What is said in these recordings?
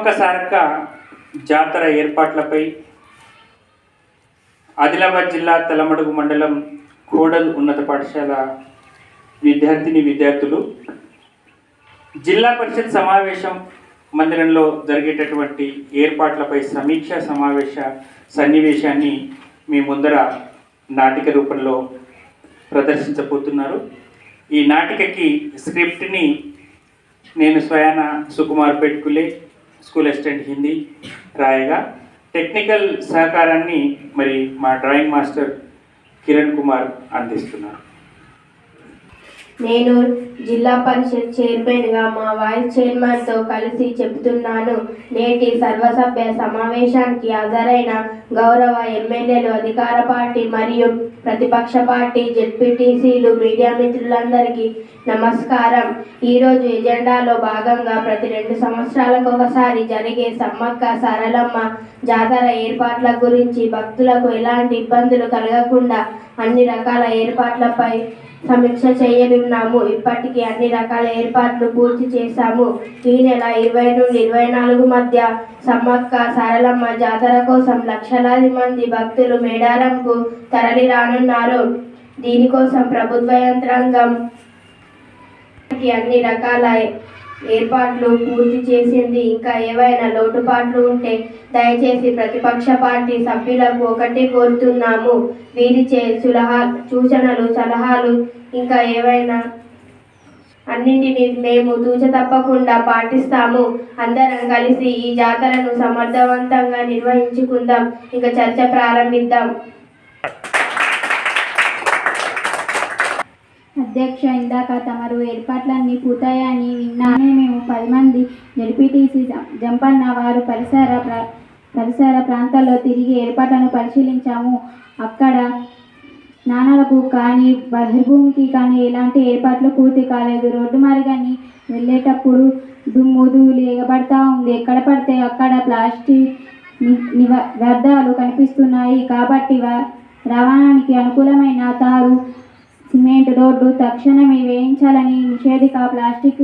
సమ్మక్క సారక్క జాతర ఏర్పాట్లపై ఆదిలాబాద్ జిల్లా తలమడుగు మండలం కోడల్ ఉన్నత పాఠశాల విద్యార్థిని విద్యార్థులు. జిల్లా పరిషత్ సమావేశం మందిరంలో జరిగేటటువంటి ఏర్పాట్లపై సమీక్ష సమావేశ సన్నివేశాన్ని మీ ముందర నాటిక రూపంలో ప్రదర్శించబోతున్నారు. ఈ నాటికకి స్క్రిప్ట్ని నేను స్వయాన సుకుమార్ పెట్టుకులే స్కూల్ అసిస్టెంట్ హిందీ రాయగా టెక్నికల్ సహకారాన్ని మరి మా డ్రాయింగ్ మాస్టర్ కిరణ్ కుమార్ అందిస్తున్నారు. నేను జిల్లా పరిషత్ చైర్మన్గా మా వైస్ చైర్మన్తో కలిసి చెబుతున్నాను. నేటి సర్వసభ్య సమావేశానికి హాజరైన గౌరవ ఎమ్మెల్యేలు అధికార పార్టీ మరియు ప్రతిపక్ష పార్టీ జెడ్పీటీసీలు మీడియా మిత్రులందరికీ నమస్కారం. ఈరోజు ఎజెండాలో భాగంగా ప్రతి రెండు సంవత్సరాలకు ఒకసారి జరిగే సమ్మక్క సరళమ్మ జాతర ఏర్పాట్ల గురించి భక్తులకు ఎలాంటి ఇబ్బందులు కలగకుండా అన్ని రకాల ఏర్పాట్లపై సమీక్ష చేయనున్నాము. ఇప్పటి వారికి అన్ని రకాల ఏర్పాట్లు పూర్తి చేశాము. ఈ నెల ఇరవై నుండి ఇరవై నాలుగు మధ్య సమ్మక్క సారలమ్మ జాతర కోసం లక్షలాది మంది భక్తులు మేడారంకు తరలి రానున్నారు. దీనికోసం ప్రభుత్వ యంత్రాంగం అన్ని రకాల ఏర్పాట్లు పూర్తి చేసింది. ఇంకా ఏవైనా లోటుపాట్లు ఉంటే దయచేసి ప్రతిపక్ష పార్టీ సభ్యులకు ఒకటి కోరుతున్నాము. వీరిచే సులహా సూచనలు సలహాలు ఇంకా ఏవైనా అన్నింటినీ మేము దూచ తప్పకుండా పాటిస్తాము. అందరం కలిసి ఈ జాతరను సమర్థవంతంగా నిర్వహించుకుందాం. ఇక చర్చ ప్రారంభిద్దాం. అధ్యక్ష ఇందాక తమరు ఏర్పాట్లన్నీ పూర్తయ్యాయని విన్నానే మేము పది మంది జడ్పీటీసీ జంపన్న వారు పరిసర ప్రా పరిసర ప్రాంతాల్లో తిరిగి ఏర్పాట్లను పరిశీలించాము. అక్కడ నాణాలకు కానీ బహిర్భూమికి కానీ ఎలాంటి ఏర్పాట్లు పూర్తి కాలేదు. రోడ్డు మార్గాన్ని వెళ్ళేటప్పుడు దుమ్ము ధూళి ఎగబడతా ఉంది. ఎక్కడ పడితే అక్కడ ప్లాస్టిక్ నివ వ్యర్థాలు కనిపిస్తున్నాయి. కాబట్టి వ- రవాణానికి అనుకూలమైన తారు సిమెంట్ రోడ్డు తక్షణమే వేయించాలని నిషేధిక ప్లాస్టిక్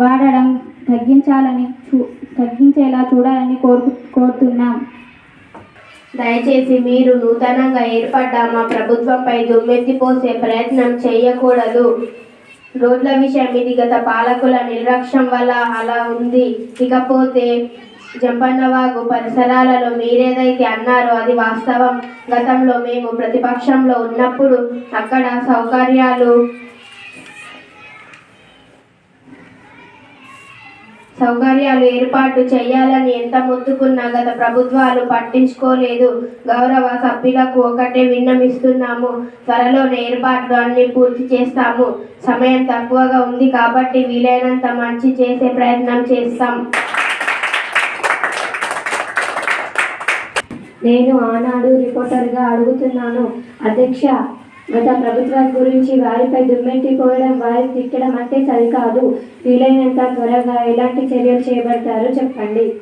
వాడడం తగ్గించాలని చూ తగ్గించేలా చూడాలని కోరు కోరుతున్నాం. దయచేసి మీరు నూతనంగా ఏర్పడ్డ మా ప్రభుత్వంపై దుమ్మెత్తిపోసే ప్రయత్నం చేయకూడదు. రోడ్ల విషయం ఇది. గత పాలకుల నిర్లక్ష్యం వల్ల అలా ఉంది. ఇకపోతే జంపన్నవాగు పరిసరాలలో మీరేదైతే అన్నారో అది వాస్తవం. గతంలో మేము ప్రతిపక్షంలో ఉన్నప్పుడు అక్కడ సౌకర్యాలు సౌకర్యాలు ఏర్పాటు చేయాలని ఎంత మొత్తుకున్నా గత ప్రభుత్వాలు పట్టించుకోలేదు. గౌరవ సభ్యులకు ఒకటే విన్నమిస్తున్నాము త్వరలోనే ఏర్పాట్లు అన్ని పూర్తి చేస్తాము. సమయం తక్కువగా ఉంది కాబట్టి వీలైనంత మంచి చేసే ప్రయత్నం చేస్తాం. నేను ఆనాడు రిపోర్టర్గా అడుగుతున్నాను. అధ్యక్ష గత ప్రభుత్వం గురించి వారిపై దుమ్మెత్తిపోవడం వారిని తిట్టడం అంటే సరికాదు. వీలైనంత త్వరగా ఎలాంటి చర్యలు చేపడతారో చెప్పండి.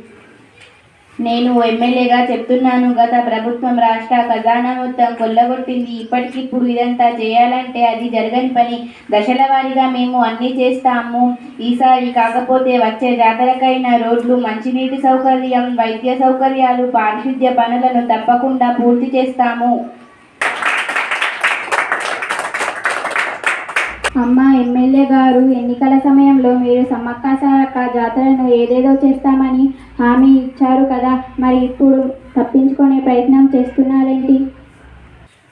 నేను ఎమ్మెల్యేగా చెప్తున్నాను. గత ప్రభుత్వం రాష్ట్ర ఖజానా మొత్తం కొల్లగొట్టింది. ఇప్పటికిప్పుడు ఇదంతా చేయాలంటే అది జరగని పని. దశల వారీగా మేము అన్నీ చేస్తాము. ఈసారి కాకపోతే వచ్చే జాతరకైన రోడ్లు మంచినీటి సౌకర్యం వైద్య సౌకర్యాలు పారిశుద్ధ్య పనులను తప్పకుండా పూర్తి చేస్తాము. అమ్మ ఎమ్మెల్యే గారు ఎన్నికల సమయంలో మీరు సమ్మక్క సారక్క జాతరను ఏదేదో చేస్తామని హామీ ఇచ్చారు కదా. మరి ఇప్పుడు తప్పించుకునే ప్రయత్నం చేస్తున్నారేంటి?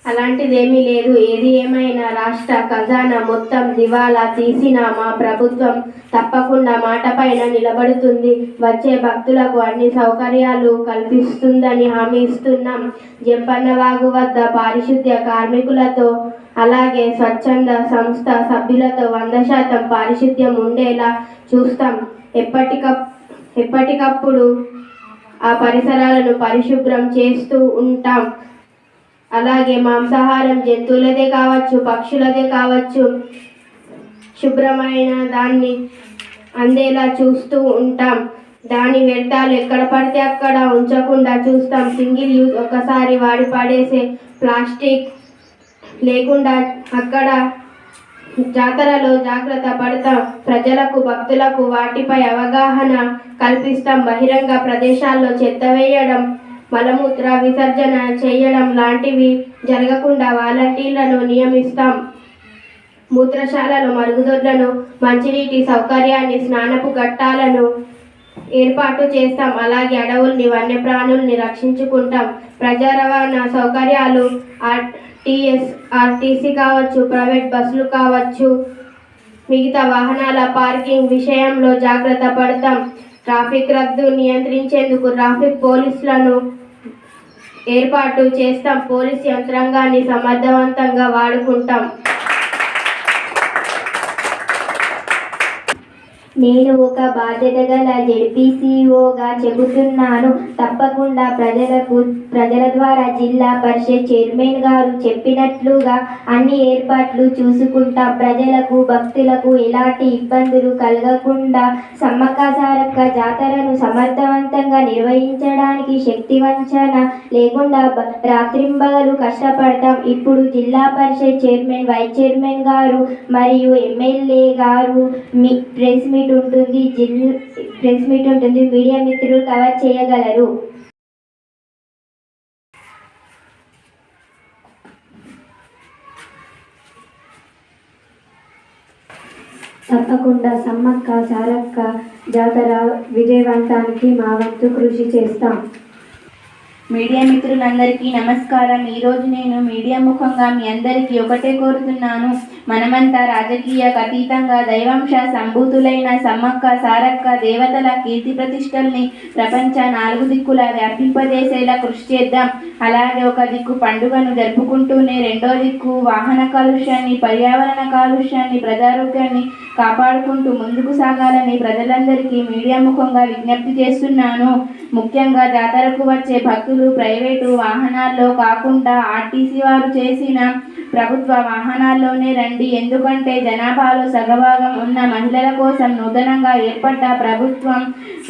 అలాంటిదేమీ లేదు. ఏది ఏమైనా రాష్ట్ర ఖజానా మొత్తం దివాలా తీసిన మా ప్రభుత్వం తప్పకుండా మాటపైన నిలబడుతుంది. వచ్చే భక్తులకు అన్ని సౌకర్యాలు కల్పిస్తుందని హామీ ఇస్తున్నాం. జంపన్నవాగు వద్ద పారిశుద్ధ్య కార్మికులతో అలాగే స్వచ్ఛంద సంస్థ సభ్యులతో వంద శాతం పారిశుద్ధ్యం ఉండేలా చూస్తాం. ఎప్పటికప్ ఎప్పటికప్పుడు ఆ పరిసరాలను పరిశుభ్రం చేస్తూ ఉంటాం. అలాగే మాంసాహారం జంతువులదే కావచ్చు పక్షులదే కావచ్చు. శుభ్రమైన దాన్ని అందేలా చూస్తూ ఉంటాం. దాని వ్యర్థాలు ఎక్కడ పడితే అక్కడ ఉంచకుండా చూస్తాం. సింగిల్ యూజ్ ఒకసారి వాడి పడేసే ప్లాస్టిక్ లేకుండా అక్కడ జాతరలో జాగ్రత్త పడతాం. ప్రజలకు భక్తులకు వాటిపై అవగాహన కల్పిస్తాం. బహిరంగ ప్రదేశాల్లో చెత్త వేయడం మలమూత్ర విసర్జన చేయడం లాంటివి జరగకుండా వాలంటీర్లను నియమిస్తాం. మూత్రశాలలో మరుగుదొడ్లను మంచినీటి సౌకర్యాన్ని స్నానపు ఘట్టాలను ఏర్పాటు చేస్తాం. అలాగే అడవుల్ని వన్యప్రాణుల్ని రక్షించుకుంటాం. ప్రజా రవాణా సౌకర్యాలు ఆర్టీఎస్ ఆర్టీసీ కావచ్చు ప్రైవేట్ బస్సులు కావచ్చు మిగతా వాహనాల పార్కింగ్ విషయంలో జాగ్రత్త పడతాం. ట్రాఫిక్ రద్దు నియంత్రించేందుకు ట్రాఫిక్ పోలీసులను ఏర్పాటు చేస్తాం. పోలీస్ యంత్రాంగాన్ని సమర్థవంతంగా వాడుకుంటాం. నేను ఒక బాధ్యత గల జెడ్పీసీఓగా చెబుతున్నాను. తప్పకుండా ప్రజలకు ప్రజల ద్వారా జిల్లా పరిషత్ చైర్మన్ గారు చెప్పినట్లుగా అన్ని ఏర్పాట్లు చూసుకుంటా. ప్రజలకు భక్తులకు ఎలాంటి ఇబ్బందులు కలగకుండా సమ్మక్క సారక్క జాతరను సమర్థవంతంగా నిర్వహించడానికి శక్తి వంచన లేకుండా రాత్రింబగలు కష్టపడతాం. ఇప్పుడు జిల్లా పరిషత్ చైర్మన్ వైస్ చైర్మన్ గారు మరియు ఎమ్మెల్యే గారు మీ ప్రెస్ మీట్ ఉంటుంది జిల్ ప్రెస్ మీట్ ఉంటుంది మీడియా మిత్రులు కవర్ చేయగలరు. తప్పకుండా సమ్మక్క సారక్క జాతర విజయవంతానికి మా వంతు కృషి చేస్తాం. మీడియా మిత్రులందరికీ నమస్కారం. ఈరోజు నేను మీడియా ముఖంగా మీ అందరికీ ఒకటే కోరుతున్నాను. మనమంతా రాజకీయ అతీతంగా దైవాంశ సంభూతులైన సమ్మక్క సారక్క దేవతల కీర్తి ప్రతిష్టల్ని ప్రపంచ నాలుగు దిక్కుల వ్యాపింపజేసేలా కృషి చేద్దాం. అలాగే ఒక దిక్కు పండుగను జరుపుకుంటూనే రెండో దిక్కు వాహన కాలుష్యాన్ని పర్యావరణ కాలుష్యాన్ని ప్రజారోగ్యాన్ని కాపాడుకుంటూ ముందుకు సాగాలని ప్రజలందరికీ మీడియా ముఖంగా విజ్ఞప్తి చేస్తున్నాను. ముఖ్యంగా జాతరకు వచ్చే భక్తులు ప్రైవేటు వాహనాల్లో కాకుండా ఆర్టీసీ వారు చేసిన ప్రభుత్వ వాహనాల్లోనే రండి. ఎందుకంటే జనాభాలో సగభాగం ఉన్న మహిళల కోసం నూతనంగా ఏర్పడ్డ ప్రభుత్వం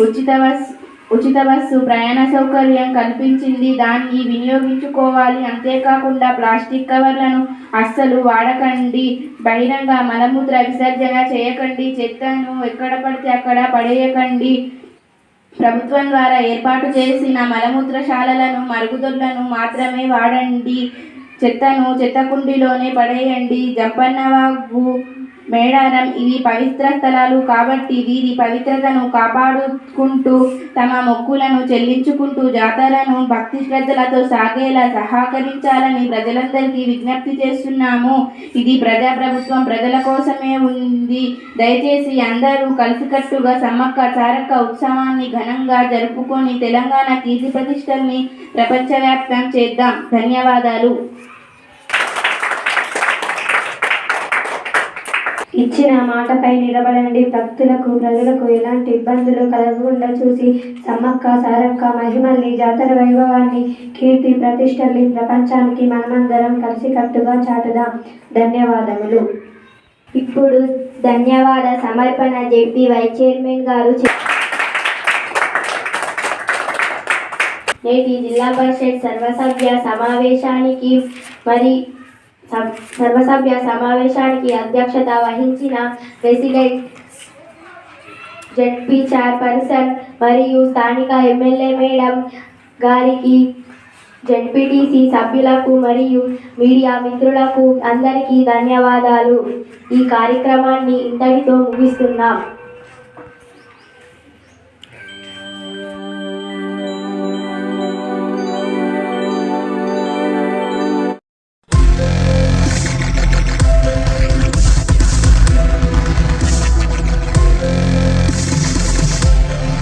ఉచిత బస్ ఉచిత బస్సు ప్రయాణ సౌకర్యం కల్పించింది. దాన్ని వినియోగించుకోవాలి. అంతేకాకుండా ప్లాస్టిక్ కవర్లను అస్సలు వాడకండి. బహిరంగ మలమూత్ర విసర్జన చేయకండి. చెత్తను ఎక్కడ పడితే అక్కడ పడేయకండి. ప్రభుత్వం ద్వారా ఏర్పాటు చేసిన మలమూత్రశాలలను మరుగుదొడ్లను మాత్రమే వాడండి. చెత్తను చెత్త కుండీలోనే పడేయండి. జంపన్నవాగు మేడారం. ఇవి పవిత్ర స్థలాలు కాబట్టి వీరి పవిత్రతను కాపాడుకుంటూ తమ మొక్కులను చెల్లించుకుంటూ జాతరను భక్తి శ్రద్ధలతో సాగేలా సహకరించాలని ప్రజలందరికీ విజ్ఞప్తి చేస్తున్నాము. ఇది ప్రజాప్రభుత్వం ప్రజల కోసమే ఉంది. దయచేసి అందరూ కలిసికట్టుగా సమ్మక్క చారక్క ఉత్సవాన్ని ఘనంగా జరుపుకొని తెలంగాణ కీర్తి ప్రతిష్టల్ని ప్రపంచవ్యాప్తం చేద్దాం. ధన్యవాదాలు. ఇచ్చిన మాటపై నిలబడండి. భక్తులకు ప్రజలకు ఎలాంటి ఇబ్బందులు కలగకుండా చూసి సమ్మక్క సారక్క మహిమల్ని జాతర వైభవాన్ని కీర్తి ప్రతిష్టల్ని ప్రపంచానికి మనమందరం కలిసికట్టుగా చాటుదాం. ధన్యవాదములు. ఇప్పుడు ధన్యవాద సమర్పణ జెడ్పీ వైస్ చైర్మన్ గారు నేటి జిల్లా పరిషత్ సర్వసభ్య సమావేశానికి మరి సర్వసభ్య సమావేశానికి అధ్యక్షత వహించిన ప్రెసిడెంట్ జడ్పీ చైర్పర్సన్ మరియు స్థానిక ఎమ్మెల్యే మేడం గారికి జడ్పీటీసీ సభ్యులకు మరియు మీడియా మిత్రులకు అందరికీ ధన్యవాదాలు. ఈ కార్యక్రమాన్ని ఇంతటితో ముగిస్తున్నాం.